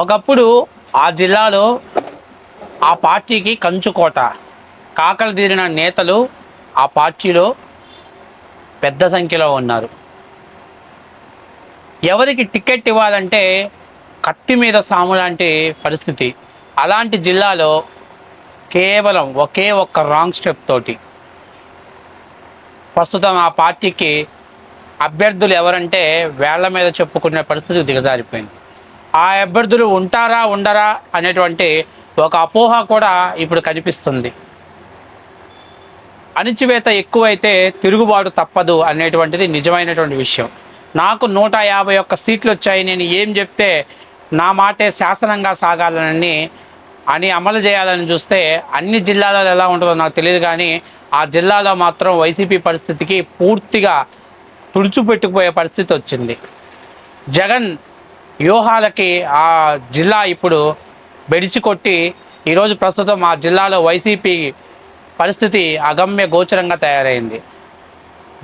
ఒకప్పుడు ఆ జిల్లాలో ఆ పార్టీకి కంచుకోట కాకలు తీరిన నేతలు ఆ పార్టీలో పెద్ద సంఖ్యలో ఉన్నారు. ఎవరికి టికెట్ ఇవ్వాలంటే కత్తి మీద సాము లాంటి పరిస్థితి. అలాంటి జిల్లాలో కేవలం ఒకే ఒక్క రాంగ్ స్టెప్ తోటి ప్రస్తుతం ఆ పార్టీకి అభ్యర్థులు ఎవరంటే వేళ్ళ మీద చెప్పుకునే పరిస్థితి దిగజారిపోయింది. ఆ అభ్యర్థులు ఉంటారా ఉండరా అనేటువంటి ఒక అపోహ కూడా ఇప్పుడు కనిపిస్తుంది. అణిచివేత ఎక్కువైతే తిరుగుబాటు తప్పదు అనేటువంటిది నిజమైనటువంటి విషయం. నాకు నూట యాభై ఒక్క సీట్లు వచ్చాయి నేను ఏం చెప్తే నా మాటే శాసనంగా సాగాలని అని అమలు చేయాలని చూస్తే అన్ని జిల్లాలలో ఎలా ఉంటుందో నాకు తెలియదు కానీ ఆ జిల్లాలో మాత్రం వైసీపీ పరిస్థితికి పూర్తిగా తుడిచిపెట్టుకుపోయే పరిస్థితి వచ్చింది జగన్ వ్యూహాలకి ఆ జిల్లా ఇప్పుడు బెడిచి కొట్టి ఈరోజు ప్రస్తుతం ఆ జిల్లాలో వైసీపీ పరిస్థితి అగమ్య గోచరంగా తయారైంది.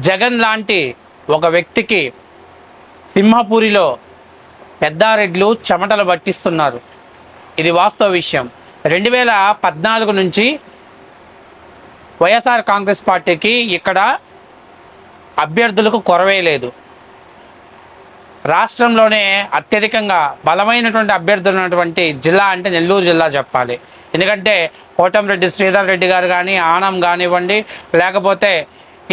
జగన్ లాంటి ఒక వ్యక్తికి సింహపూరిలో పెద్దారెడ్లు చెమటలు పట్టిస్తున్నారు. ఇది వాస్తవ విషయం. రెండు వేల పద్నాలుగు నుంచి వైఎస్ఆర్ కాంగ్రెస్ పార్టీకి ఇక్కడ అభ్యర్థులకు కొరవే లేదు. రాష్ట్రంలోనే అత్యధికంగా బలమైనటువంటి అభ్యర్థులు ఉన్నటువంటి జిల్లా అంటే నెల్లూరు జిల్లా చెప్పాలి. ఎందుకంటే కోటంరెడ్డి శ్రీధర్ రెడ్డి గారు కానీ ఆనం కానివ్వండి లేకపోతే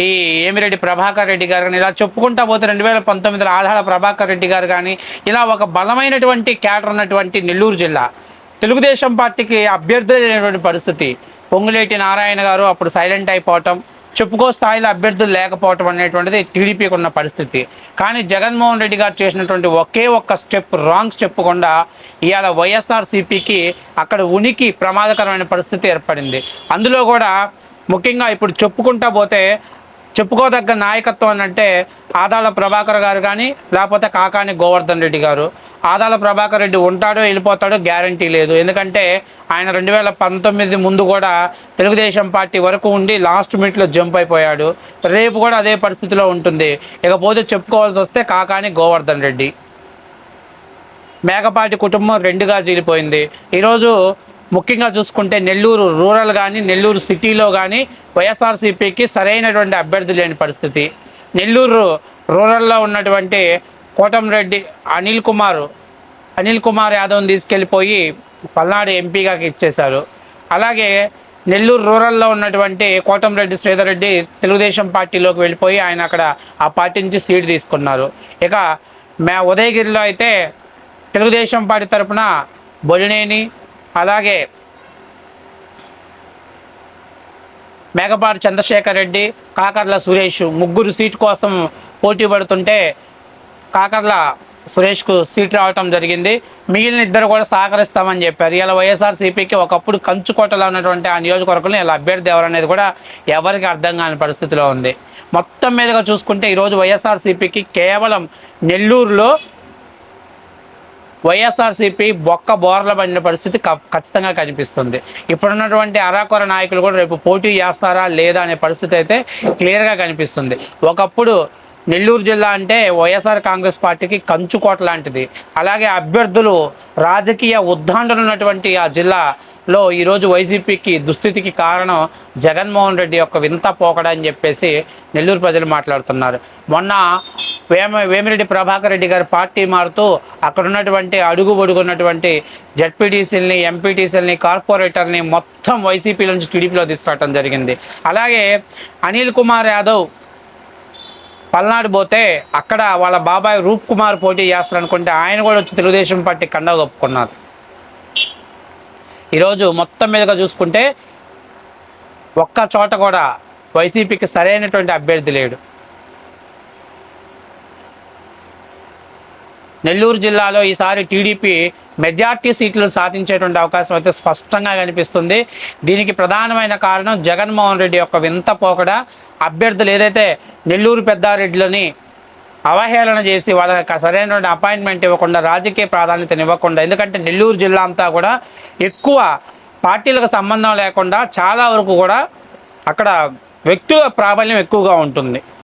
ఈ ఏమిరెడ్డి ప్రభాకర్ రెడ్డి గారు కానీ ఇలా చెప్పుకుంటా పోతే రెండు వేల పంతొమ్మిదిలో ఆధార ప్రభాకర్ రెడ్డి గారు కానీ ఇలా ఒక బలమైనటువంటి క్యాడర్ ఉన్నటువంటి నెల్లూరు జిల్లా. తెలుగుదేశం పార్టీకి అభ్యర్థులైనటువంటి పరిస్థితి. పొంగులేటి నారాయణ గారు అప్పుడు సైలెంట్ అయిపోవటం చెప్పుకో స్థాయిలో అభ్యర్థులు లేకపోవటం అనేటువంటిది టీడీపీకి ఉన్న పరిస్థితి. కానీ జగన్మోహన్ రెడ్డి గారు చేసినటువంటి ఒకే ఒక్క స్టెప్ రాంగ్ స్టెప్ గుండా ఇవాళ వైఎస్ఆర్సీపీకి అక్కడ ఉనికి ప్రమాదకరమైన పరిస్థితి ఏర్పడింది. అందులో కూడా ముఖ్యంగా ఇప్పుడు చెప్పుకుంటా పోతే చెప్పుకోదగ్గ నాయకత్వం అని అంటే ఆదాల ప్రభాకర్ గారు కానీ లేకపోతే కాకాని గోవర్ధన్ రెడ్డి గారు. ఆదాల ప్రభాకర్ రెడ్డి ఉంటాడో వెళ్ళిపోతాడో గ్యారంటీ లేదు. ఎందుకంటే ఆయన రెండు వేల పంతొమ్మిది ముందు కూడా తెలుగుదేశం పార్టీ వరకు ఉండి లాస్ట్ మినిట్లో జంప్ అయిపోయాడు. రేపు కూడా అదే పరిస్థితిలో ఉంటుంది. ఇకపోతే చెప్పుకోవాల్సి వస్తే కాకాని గోవర్ధన్ రెడ్డి. మేకపాటి కుటుంబం రెండుగా చీలిపోయింది ఈరోజు ముఖ్యంగా చూసుకుంటే నెల్లూరు రూరల్ కానీ నెల్లూరు సిటీలో కానీ వైఎస్ఆర్సీపీకి సరైనటువంటి అభ్యర్థి లేని పరిస్థితి. నెల్లూరు రూరల్లో ఉన్నటువంటి కోటంరెడ్డి అనిల్ కుమార్ అనిల్ కుమార్ యాదవ్ని తీసుకెళ్ళిపోయి పల్నాడు ఎంపీగా ఇచ్చేశారు. అలాగే నెల్లూరు రూరల్లో ఉన్నటువంటి కోటంరెడ్డి శ్రీధర్ రెడ్డి తెలుగుదేశం పార్టీలోకి వెళ్ళిపోయి ఆయన అక్కడ ఆ పార్టీ నుంచి సీట్ తీసుకున్నారు. ఇక మే ఉదయగిరిలో అయితే తెలుగుదేశం పార్టీ తరపున బొలినేని అలాగే మేకపాటి చంద్రశేఖర్ రెడ్డి కాకర్ల సురేష్ ముగ్గురు సీట్ కోసం పోటీ పడుతుంటే కాకర్ల సురేష్కు సీట్ రావటం జరిగింది. మిగిలిన ఇద్దరు కూడా సహకరిస్తామని చెప్పారు. ఇలా వైఎస్ఆర్సీపీకి ఒకప్పుడు కంచుకోటలో ఉన్నటువంటి ఆ నియోజకవర్గంలో ఇలా అభ్యర్థి ఎవరనేది కూడా ఎవరికి అర్థం కాని పరిస్థితిలో ఉంది. మొత్తం మీదుగా చూసుకుంటే ఈరోజు వైఎస్ఆర్సీపీకి కేవలం నెల్లూరులో వైఎస్ఆర్సీపీ బొక్క బోర్ల పడిన పరిస్థితి ఖచ్చితంగా కనిపిస్తుంది. ఇప్పుడున్నటువంటి అరాకొర నాయకులు కూడా రేపు పోటీ చేస్తారా లేదా అనే పరిస్థితి అయితే క్లియర్గా కనిపిస్తుంది. ఒకప్పుడు నెల్లూరు జిల్లా అంటే వైఎస్ఆర్ కాంగ్రెస్ పార్టీకి కంచుకోట లాంటిది. అలాగే అభ్యర్థులు రాజకీయ ఉద్దాండలు ఉన్నటువంటి ఆ జిల్లాలో ఈరోజు వైసీపీకి దుస్థితికి కారణం జగన్మోహన్ రెడ్డి యొక్క వింత పోకడ అని చెప్పేసి నెల్లూరు ప్రజలు మాట్లాడుతున్నారు. మొన్న వేమ వేమిరెడ్డి ప్రభాకర్ రెడ్డి గారి పార్టీ మారుతూ అక్కడ ఉన్నటువంటి అడుగు ఉన్నటువంటి జడ్పీటీసీలని ఎంపీటీసీలని కార్పొరేటర్ని మొత్తం వైసీపీ నుంచి టీడీపీలో తీసుకురావడం జరిగింది. అలాగే అనిల్ కుమార్ యాదవ్ పల్నాడు పోతే అక్కడ వాళ్ళ బాబాయ్ రూప్ కుమార్ పోటీ చేస్తారనుకుంటే ఆయన కూడా వచ్చి తెలుగుదేశం పార్టీ కండా ఒప్పుకున్నారు ఈరోజు మొత్తం మీదుగా చూసుకుంటే ఒక్క చోట కూడా వైసీపీకి సరైనటువంటి అభ్యర్థి లేడు. నెల్లూరు జిల్లాలో ఈసారి టీడీపీ మెజార్టీ సీట్లు సాధించేటువంటి అవకాశం అయితే స్పష్టంగా కనిపిస్తుంది. దీనికి ప్రధానమైన కారణం జగన్మోహన్ రెడ్డి యొక్క వింత పోకడ. అభ్యర్థులు ఏదైతే నెల్లూరు పెద్దారెడ్డిలోని అవహేళన చేసి వాళ్ళకి సరైనటువంటి అపాయింట్మెంట్ ఇవ్వకుండా రాజకీయ ప్రాధాన్యతను ఇవ్వకుండా ఎందుకంటే నెల్లూరు జిల్లా అంతా కూడా ఎక్కువ పార్టీలకు సంబంధం లేకుండా చాలా వరకు కూడా అక్కడ వ్యక్తుల ప్రాబల్యం ఎక్కువగా ఉంటుంది.